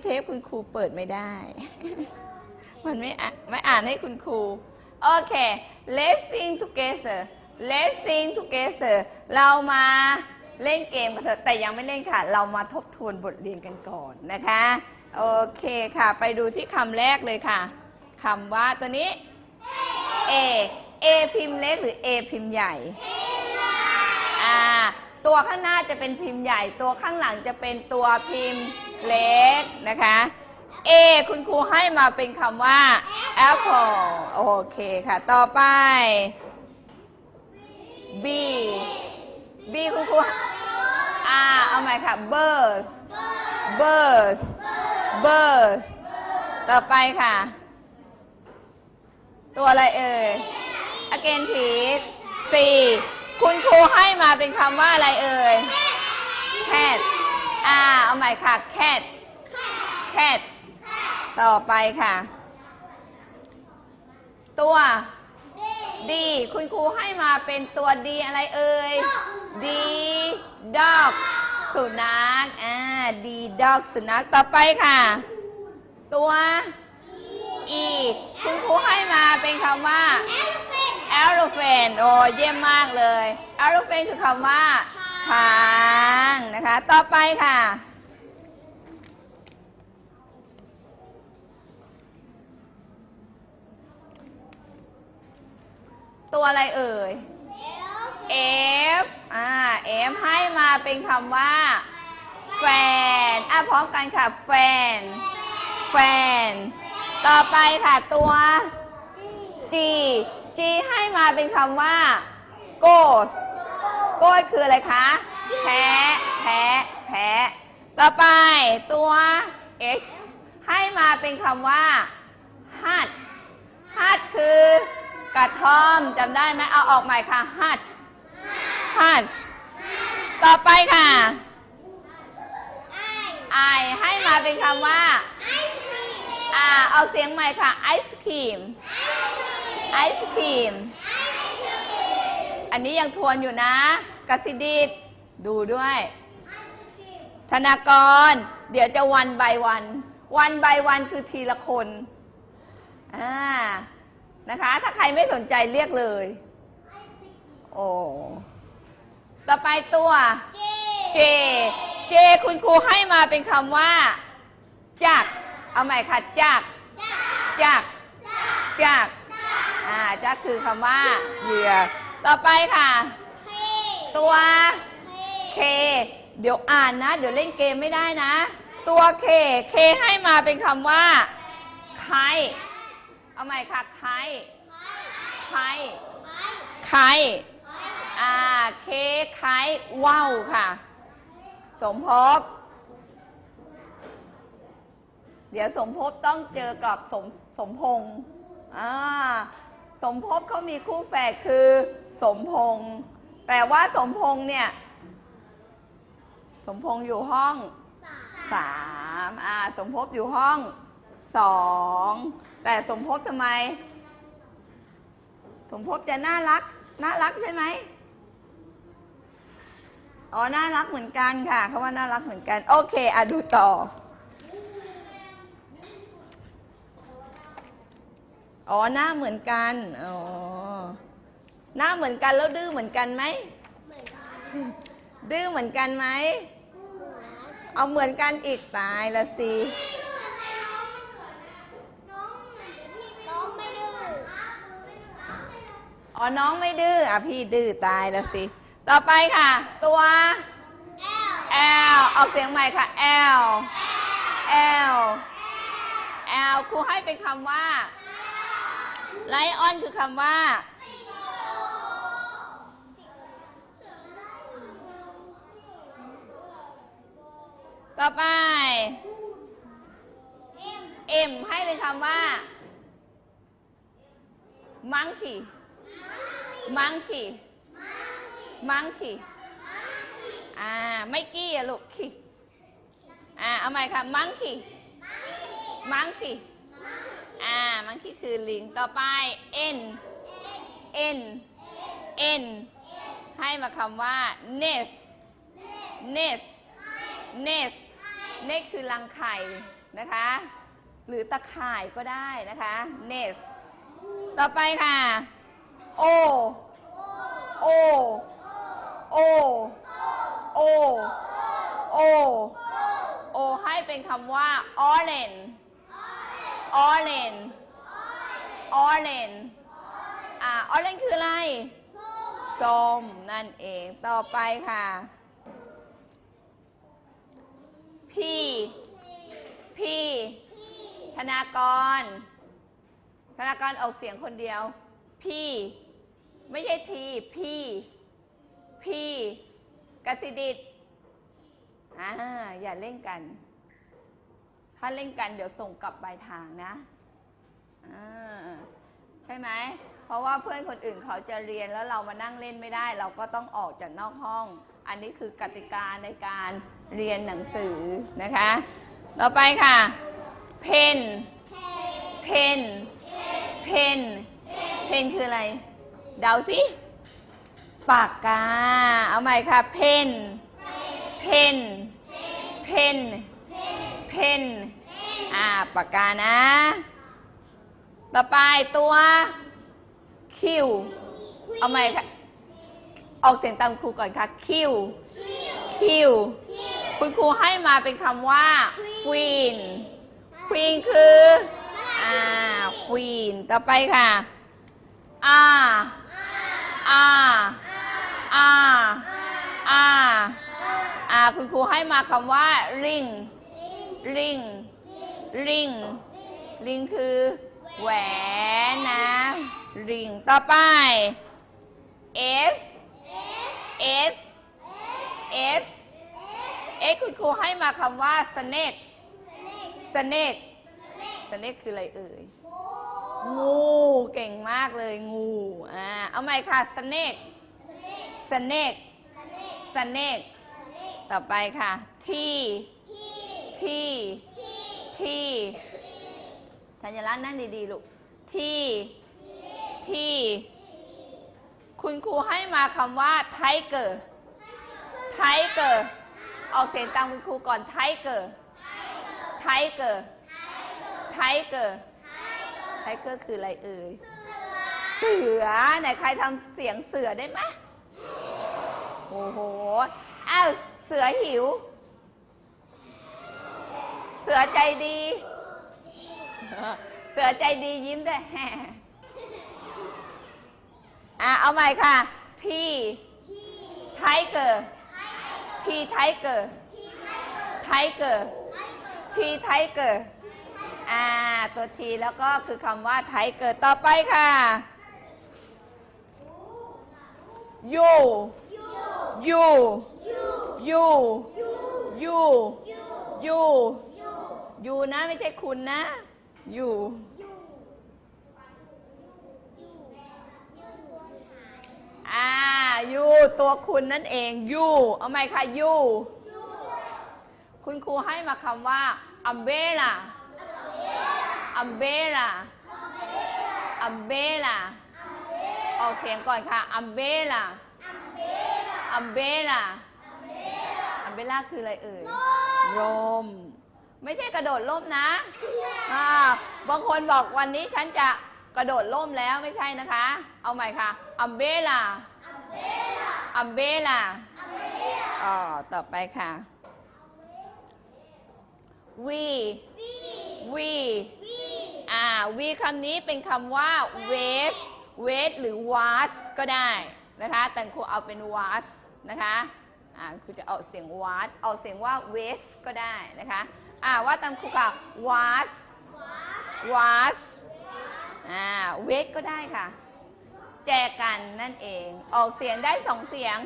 นี้เทปคุณครูเปิดไม่ได้ มันไม่อะไม่อ่านให้คุณครู โอเค let's sing together let's sing together เรามาเล่นเกมกันเถอะแต่ยังไม่เล่นค่ะ เรามาทบทวนบทเรียนกันก่อนนะคะ โอเคค่ะ ไปดูที่คำแรกเลยค่ะคำว่าตัวนี้ A A พิมพ์เล็กหรือ A พิมพ์ใหญ่อ่าตัวข้างหน้าจะเป็นพิมพ์ใหญ่ ตัวข้างหลังจะเป็นตัวพิมพ์ เล็กนะคะ A คุณครูให้มาเป็นคำว่า apple โอเคค่ะ ต่อไป B B คุณครูอ่าเอาใหม่ค่ะ birds birds birds ต่อไปค่ะ ตัวอะไรเอ่ย again please สี่คุณครูให้มาเป็นคำว่าอะไรเอ่ย cat อ่า เอาใหม่ค่ะ cat cat ต่อไปค่ะ ตัวดีคุณครูให้มาเป็นตัวดีอะไรเอ่ยดี dog สุนัข อ่าดี dog สุนัข ต่อไปค่ะ ตัวอีคุณครูให้มาเป็นคำว่า elephant โอ้เยี่ยมมากเลย elephant คือคำว่า ช้างนะคะ ต่อไปค่ะ ตัวอะไรเอ่ย F อ่า F ให้มาเป็นคำว่า แฟน อะ พร้อมกันค่ะ แฟน แฟน ต่อไปค่ะตัว G G ให้มาเป็นคำว่า ghost ghost คืออะไรคะ แพ้แพ้แพ้ต่อไปตัว H ให้มาเป็นคำว่า hut hut คือกระท่อมจำได้ไหมเอาออกใหม่ค่ะ hut hut ต่อไปค่ะ I ให้มาเป็นคำว่าอ่าเอาเสียงใหม่ค่ะไอศครีมไอศครีม อันนี้ยังทวนอยู่นะกสิดิตดูด้วย ธนากร เดี๋ยวจะวันใบวัน วันใบวันคือทีละคนอ่านะคะ ถ้าใครไม่สนใจเรียกเลย โอ้ต่อไปตัว เจ เจ คุณครูให้มาเป็นคำว่า จัก เอาใหม่ค่ะ จัก จัก จัก อ่า จักคือคำว่าเหยื่อ ต่อไปค่ะ ตัวเคเดี๋ยวอ่านนะ เดี๋ยวเล่นเกมไม่ได้นะ ตัวเคเคให้มาเป็นคำว่าไคเอาใหม่ค่ะไคไคไคอ่าเคไคว่าวค่ะ สมภพเดี๋ยวสมภพต้องเจอกับสมสมพงษ์อ่าสมภพเขามีคู่แฝดคือ สมพงษ์แต่ว่าสมพงษ์เนี่ย สมพงษ์อยู่ห้องสามอ่าสมภพอยู่ห้องสองแต่สมภพทำไม สมภพจะน่ารัก น่ารักใช่ไหมอ๋อ น่ารักเหมือนกันค่ะเขาว่าน่ารักเหมือนกัน โอเคอะดูต่อ อ๋อ หน้าเหมือนกัน อ๋อ หน้าเหมือนกันแล้วดื้อเหมือนกันไหมดื้อเหมือนกันไหมเอาเหมือนกันอีกตายละสิ น้องไม่ดื้อน้องไม่ดื้อ อะ พี่ดื้อตายละสิ ต่อไปค่ะ ตัว L ออกเสียงใหม่ค่ะ L L L ครูให้เป็นคำว่า ไลออนคือคำว่า ต่อไป M ให้เป็นคำว่า monkey monkey monkey อ่า ไม่กี้อะลูกขี้อ่า เอาใหม่ค่ะ monkey monkey อ่า monkey คือลิง ต่อไป n n n ให้มาคำว่า nest nest nest น t คือรังไข่นะคะ หรือตะข่ายก็ได้นะคะ nest ต่อไปค่ะ o o o o o o ให้เป็นคำว่า orange orange orange อ่า orange คืออะไรส้มนั่นเอง ต่อไปค่ะ พี่ พี่ ธนากร ธนากรออกเสียงคนเดียว พี่ ไม่ใช่ที พี่ พี่กสิดิตอ่าอย่าเล่นกัน ถ้าเล่นกันเดี๋ยวส่งกลับปลายทางนะอ่าใช่ไหม เพราะว่าเพื่อนคนอื่นเขาจะเรียนแล้วเรามานั่งเล่นไม่ได้ เราก็ต้องออกจากนอกห้อง อันนี้คือกติกาในการเรียนหนังสือนะคะ ต่อไปค่ะ เพน เพน เพน เพนคืออะไร เดาสิ ปากกา เอาใหม่ค่ะ เพน เพน เพน เพน อ่า ปากกานะ ต่อไปตัวคิว เอาใหม่ค่ะ ออกเสียงตามครูก่อนค่ะ คิว คิว คุณครูให้มาเป็นคำว่า queen queen คือ อ่า queen ต่อไปค่ะ r r r r อ่าคุณครูให้มาคำว่า ring ring ring ring คือแหวนนะ ring ต่อไป s s s s คุณครูให้มาคำว่า snake snake snake คืออะไรเอ่ย งูเก่งมากเลยงูอ่าเอาใหม่ค่ะ snake snake snake ต่อไปค่ะที่ที่ที่ธัญรัตน์นั่งดีๆลูกที่ที่ คุณครูให้มาคำว่า tiger tiger อร์อกเสียงตามคุณครูก่อน tiger tiger tiger tiger คืออะไรเอ่ย เสือ ไหนใครทำเสียงเสือได้ไหมโอ้โหอ้าวเสือหิว เสือใจดี เสือใจดียิ้มได้แฮ อะเอาใหม่ค่ะทีไทเกอร์ทีไทเกอร์ไทเกอร์ทีไทเกอร์อ่าตัวทีแล้วก็คือคำว่าไทเกอร์ต่อไปค่ะยูยูยูยูยูยูยูนะไม่ใช่คุณนะยู อ่ายูตัวคุณนั่นเองยูเอาไหมค่ะยูคุณครูให้มาคำว่า umbrella umbrella umbrella ออกเสียงก่อนค่ะ umbrella umbrella umbrella คืออะไรเอ่ยร่มไม่ใช่กระโดดร่มนะอ่าบางคนบอกวันนี้ฉันจะกระโดดร่มแล้วไม่ใช่นะคะ เอาใหม่ค่ะ umbrella umbrella อ๋อ ต่อไปค่ะ we we อ่า we คำนี้เป็นคำว่า waste waste หรือ was ก็ได้นะคะ แต่ครูเอาเป็น was นะคะอ่าครูจะออกเสียง was ออกเสียงว่า waste ก็ได้นะคะ อ่า ว่าตามครูค่ะ was was อ่า waste ก็ได้ค่ะแจกันนั่นเอง ออกเสียงได้สองเสียง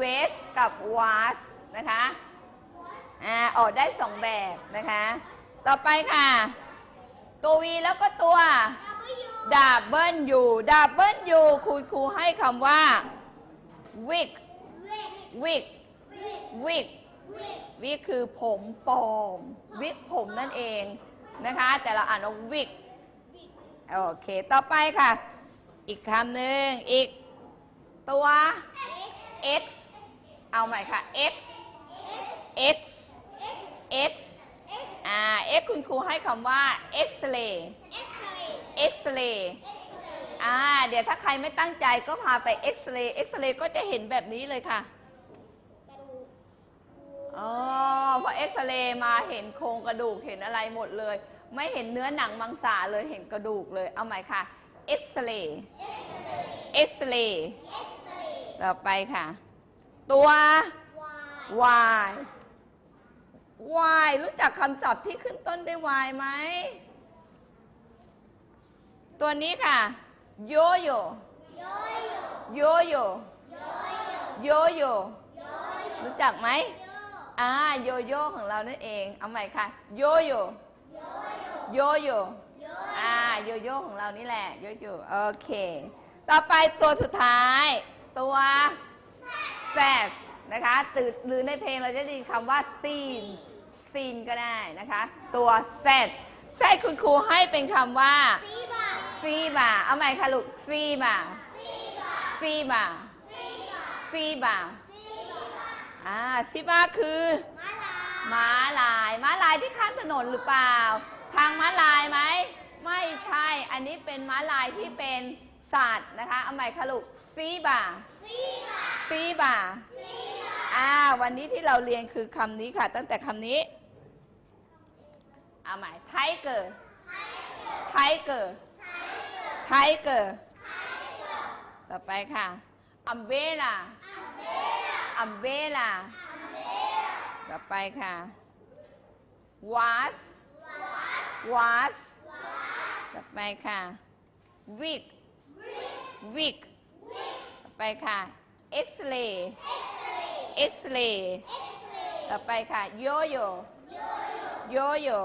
waste กับ was นะคะอ่าออกได้สองแบบนะคะ ต่อไปค่ะ ตัว V แล้วก็ตัวดับเบิลยูดับเบิลยูคุณครูให้คำว่า wig wig wig วิกคือผมปลอม วิกผมนั่นเองนะคะ แต่เราอ่านว่าวิก โอเค ต่อไปค่ะ อีกคำหนึ่งอีก ตัว x เอาใหม่ค่ะ x x x อ่า X คุณครูให้คำว่า X-ray X-ray อ่า เดี๋ยวถ้าใครไม่ตั้งใจก็พาไป X-ray X-ray ก็จะเห็นแบบนี้เลยค่ะอ๋อพอ X-ray มาเห็นโครงกระดูกเห็นอะไรหมดเลย ไม่เห็นเนื้อหนังมังสาเลยเห็นกระดูกเลย เอาใหม่ค่ะ X-ray X-ray ต่อไปค่ะ ตัว Y Y รู้จักคำศัพท์ที่ขึ้นต้นด้วย Y ไหม ตัวนี้ค่ะ โยโย่โยโย่โยโย่รู้จักไหมอ่าโยโย่ของเรานั่นเอง เอาใหม่ค่ะ โยโย่โยโย่อ่า โยโย่ของเรานี่แหละโยโย่โอเค ต่อไปตัวสุดท้าย ตัวแซดนะคะตื่นหรือในเพลงเราจะได้ยินคำว่าซีนซีนก็ได้นะคะ ตัวแซดแซดคุณครูให้เป็นคำว่าซีบาเอาใหม่ค่ะลูกซีบาซีบาซีบาอ่าซีบาคือม้าลายม้าลายที่ข้ามถนนหรือเปล่า ทางม้าลายไหม ไม่ใช่ อันนี้เป็นม้าลายที่เป็นสัตว์นะคะ เอาใหม่ค่ะลูกซีบาซีบาอ่า วันนี้ที่เราเรียนคือคำนี้ค่ะ ตั้งแต่คำนี้ เอาใหม่ไทเกอร์ไทเกอร์ไทเกอร์ต่อไปค่ะอัมเบล่าอัมเบล่าต่อไปค่ะ was was ต่อไปค่ะ week week ต่อไปค่ะ x-ray x-ray ต่อไปค่ะโยโย่โยโย่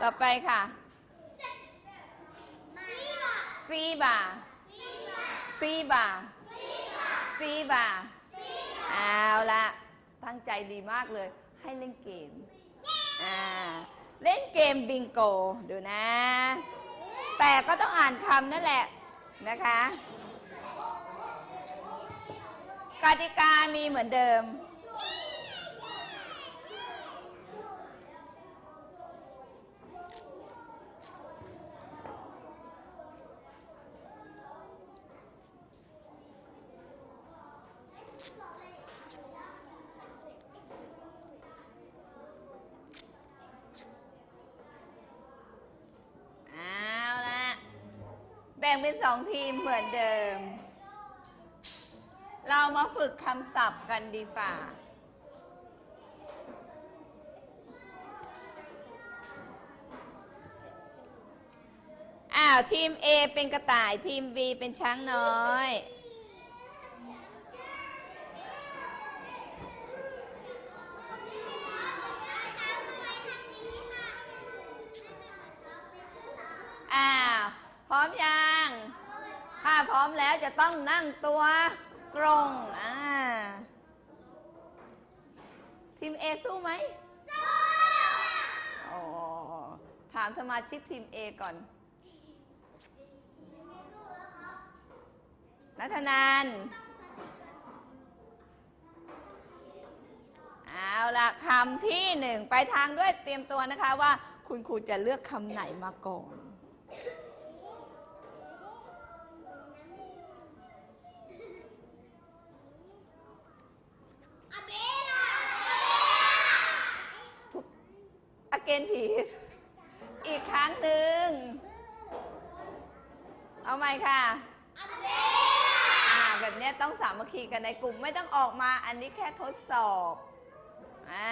ต่อไปค่ะซีบาซีบาซีบาเอาละตั้งใจดีมากเลย ให้เล่นเกมอ่าเล่นเกมบิงโกดูนะ แต่ก็ต้องอ่านคำนั่นแหละนะคะกติกามีเหมือนเดิม เอาละแบ่งเป็นสองทีม เหมือนเดิม เรามาฝึกคำศัพท์กันดีฝ่าอ้าวทีม A เป็นกระต่ายทีม B เป็นช้างน้อย อ้าว พร้อมยัง ถ้า พร้อมแล้วจะต้องนั่งตัวตรงอ่าทีม A สู้ไหมสู้อ๋อถามสมาชิกทีม A ก่อน นัทนันเอาละคำที่หนึ่งไปทางด้วยเตรียมตัวนะคะว่าคุณครูจะเลือกคำไหนมาก่อน again please อีกครั้งหนึ่ง เอาใหม่ค่ะอ่าแบบเนี้ยต้องสามัคคีกันในกลุ่มไม่ต้องออกมา อันนี้แค่ทดสอบอ่า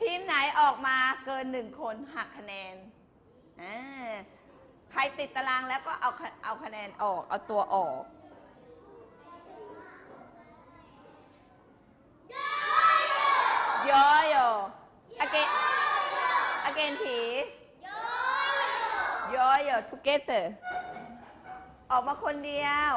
ทีมไหนออกมาเกินหนึ่งคนหักคะแนนอ่าใครติดตารางแล้วก็เอาเอาคะแนนออก เอาตัวออกโยโย่ again again please โยโย together ออกมาคนเดียว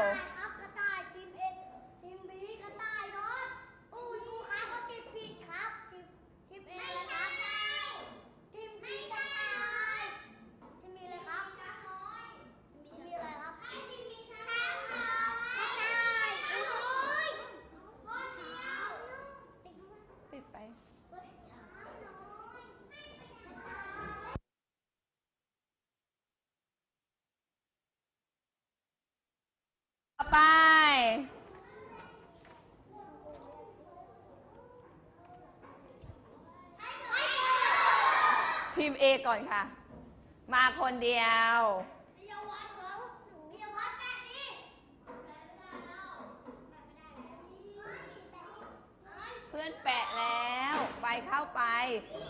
ไป ทีม A ก่อนค่ะ มาคนเดียว เพื่อนแปะแล้วไปเข้าไป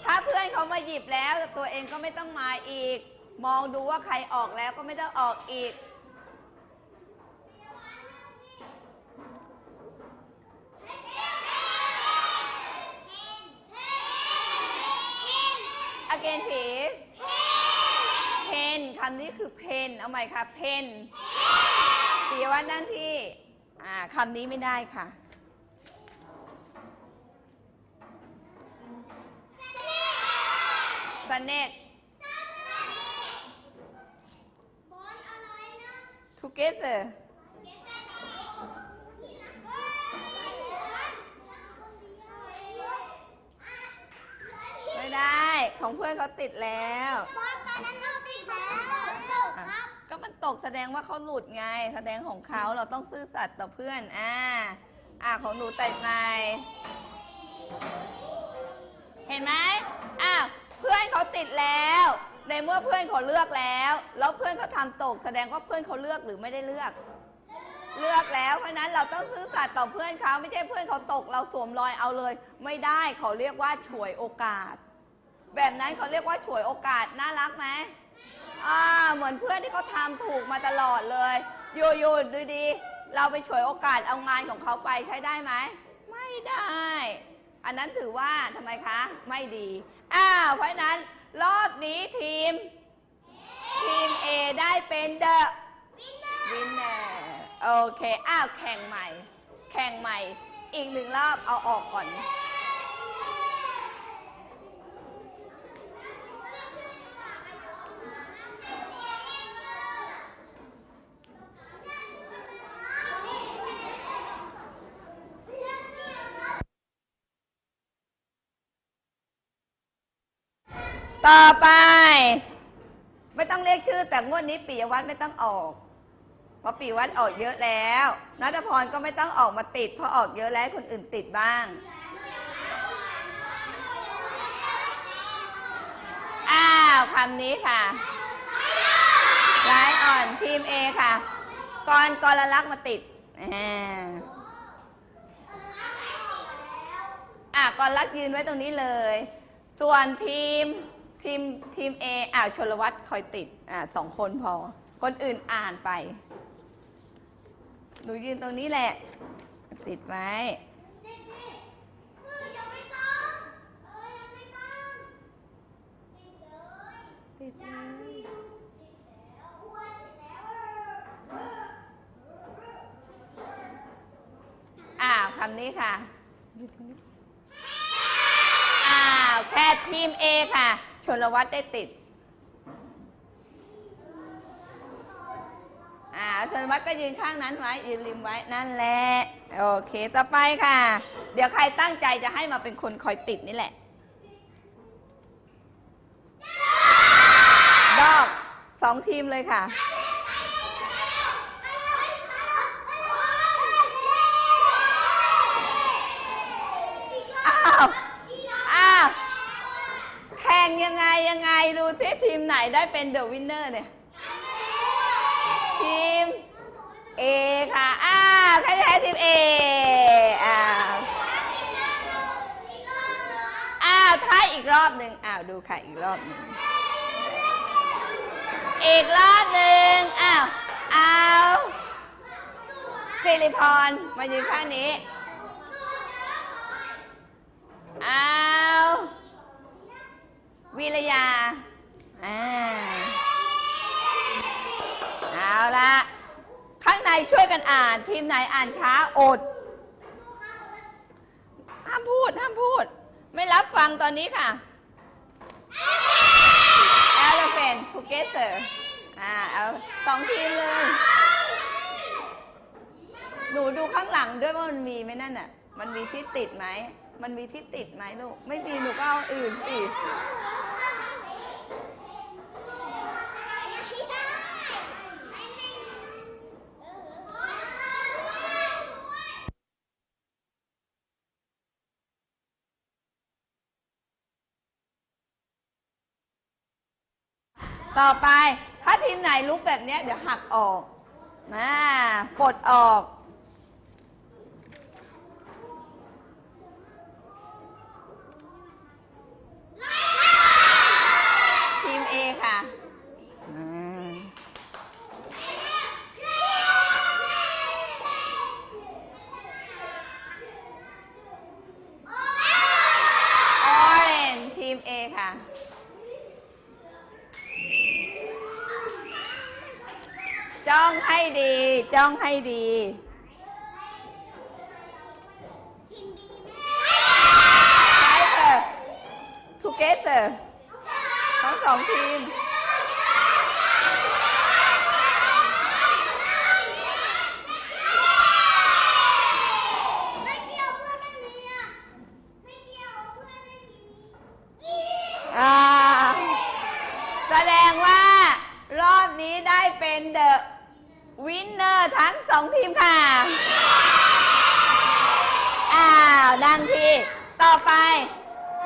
ถ้าเพื่อนเขามาหยิบแล้ว ตัวเองก็ไม่ต้องมาอีก มองดูว่าใครออกแล้วก็ไม่ต้องออกอีก again please pen คำนี้คือ pen เอาใหม่ค่ะ pen ปีว่านั่นที่อ่าคำนี้ไม่ได้ค่ะ snake บอลอะไรนะ together ไม่ได้ ของเพื่อนเขาติดแล้ว บอลตอนนั้นเราติดแล้วตกครับ ก็มันตกแสดงว่าเขาหลุดไง แสดงของเขาเราต้องซื่อสัตย์ต่อเพื่อน อ่า อ่าของหนูติดไหมเห็นไหมอ้าวเพื่อนเขาติดแล้ว ในเมื่อเพื่อนเขาเลือกแล้ว แล้วเพื่อนเขาทำตก แสดงว่าเพื่อนเขาเลือกหรือไม่ได้เลือก เลือกแล้ว เพราะฉะนั้นเราต้องซื่อสัตย์ต่อเพื่อนเขาไม่ใช่เพื่อนเขาตก เราสวมรอยเอาเลย ไม่ได้เขาเรียกว่าฉวยโอกาส แบบนั้นเขาเรียกว่าฉวยโอกาสน่ารักไหมอ่าเหมือนเพื่อนที่เขาทำถูกมาตลอดเลยอยู่อยู่ดูดี เราไปฉวยโอกาสเอางานของเขาไปใช้ได้ไหม ไม่ได้ อันนั้นถือว่าทำไมคะ ไม่ดี อ้าวเพราะฉะนั้น รอบนี้ทีม ทีม A ได้เป็นเดอะวินเนอร์โอเค อ้าว แข่งใหม่ แข่งใหม่ อีกหนึ่งรอบเอาออกก่อน ต่อไป ไม่ต้องเรียกชื่อแต่งวดนี้ปิยวัฒน์ไม่ต้องออกเพราะปิยวัฒน์ออกเยอะแล้วนัทพรก็ไม่ต้องออกมาติด เพราะออกเยอะแล้วคนอื่นติดบ้างอ้าวคำนี้ค่ะไลอ่อนทีม A ค่ะกรกรลักษ์มาติดอ่าอะกรลักษ์ยืนไว้ตรงนี้เลย ส่วนทีม ทีมทีม A อ่าชลวัตคอยติดอ่าสองคนพอ คนอื่นอ่านไป หนูยืนตรงนี้แหละ ติดไว้ติดเลยอ้าวคำนี้ค่ะอ้าวแค่ทีม A ค่ะ ชนลวัตได้ติด อ่าชนวัตก็ยืนข้างนั้นไว้ ยืนริมไว้นั่นแหละ โอเค ต่อไปค่ะ เดี๋ยวใครตั้งใจจะให้มาเป็นคนคอยติดนี่แหละ ดอกสองทีมเลยค่ะ อ้าว อ้าว แข่ง ยังไงยังไงดูซิทีมไหนได้เป็นเดอะวินเนอร์เนี่ย ทีม A ค่ะอ้าวใครแพ้ทีม A อ้าวอ้าวท้ายอีกรอบหนึ่งอ้าวดูค่ะอีกรอบหนึ่งอีกรอบหนึ่งอ้าวอ้าวสิริพรมายืนข้างนี้อ้าว วิรยาอ่าเอาละข้างในช่วยกันอ่าน ทีมไหนอ่านช้าอด ห้ามพูด ห้ามพูด ไม่รับฟังตอนนี้ค่ะ Elephant together อ่าเอาสองทีมเลย หนูดูข้างหลังด้วยว่ามันมีไหมนั่นน่ะ มันมีที่ติดไหม มันมีที่ติดไหมลูก ไม่มีหนูก็เอาอื่นสิ ต่อไป ถ้าทีมไหนลุกแบบเนี้ยเดี๋ยวหักออกนะปลดออก ทีม A ค่ะอ่าออเรนทีม A ค่ะ จ้องให้ดี จ้องให้ดีทีมบีแม่ together together ทั้งสองทีมไม่เกี่ยวเพื่อนไม่มีอะไม่เกี่ยวเพื่อนไม่มีอ่าแสดงว่ารอบนี้ได้เป็นเดอะ วินเนอร์ทั้งสองทีมค่ะ อ้าวดังทีต่อไป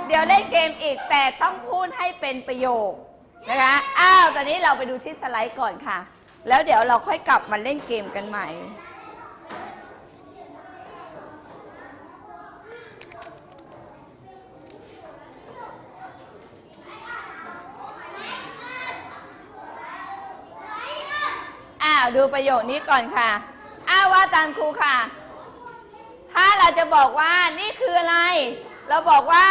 เดี๋ยวเล่นเกมอีกแต่ต้องพูดให้เป็นประโยคนะคะ อ้าว ตอนนี้เราไปดูที่สไลด์ก่อนค่ะ แล้วเดี๋ยวเราค่อยกลับมาเล่นเกมกันใหม่าวดูประโยคนี้ก่อนค่ะ อ้าวว่าตามครูค่ะ ถ้าเราจะบอกว่านี่คืออะไร เราบอกว่า